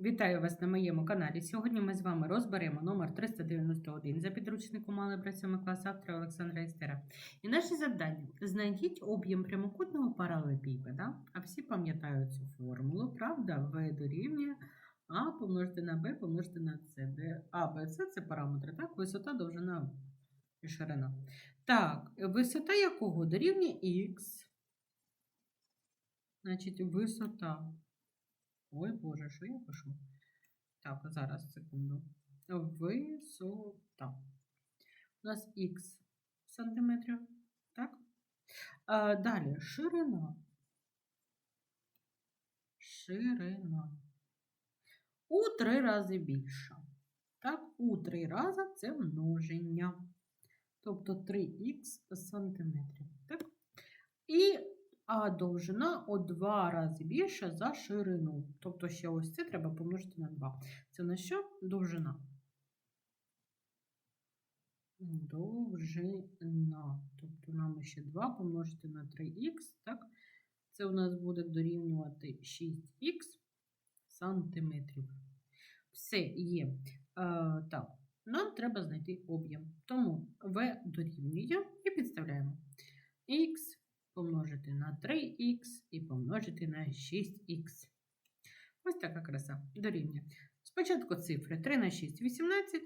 Вітаю вас на моєму каналі. Сьогодні ми з вами розберемо номер 391 за підручником Алgebra 7 клас автора Олександра Істера. І наше завдання знайдіть об'єм прямокутного паралелепіпеда, а всі пам'ятають цю формулу, правда? В дорівнює А помножити на Б помножити на С, А, Б, С це параметри, так? Висота, довжина і ширина. Так, висота якого дорівнює Х. Значить, висота. Ой, Боже, що я пишу? Так, зараз, секунду. Висота. У нас х сантиметрів. Так? А, далі ширина. Ширина. У три рази більша. Так, у три рази це множення. Тобто 3х сантиметрів. Так? І а довжина у два рази більша за ширину. Тобто ще ось це треба помножити на 2. Це на що? Довжина. Довжина. Тобто нам ще 2 помножити на 3х, так? Це у нас буде дорівнювати 6х сантиметрів. Все є. Е, так, нам треба знайти об'єм. Тому v дорівнює і підставляємо. х на 3х і помножити на 6х. Ось така краса. Дорівнює. Спочатку цифри 3 на 6 18.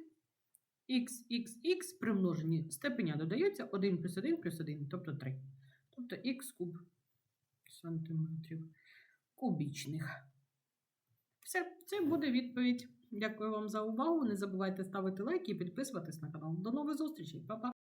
Х, х, при множенні степеня додаються 1 плюс 1 плюс 1, тобто 3. Тобто х куб сантиметрів кубічних. Все, це буде відповідь. Дякую вам за увагу. Не забувайте ставити лайки і підписуватись на канал. До нових зустрічей, Па-па!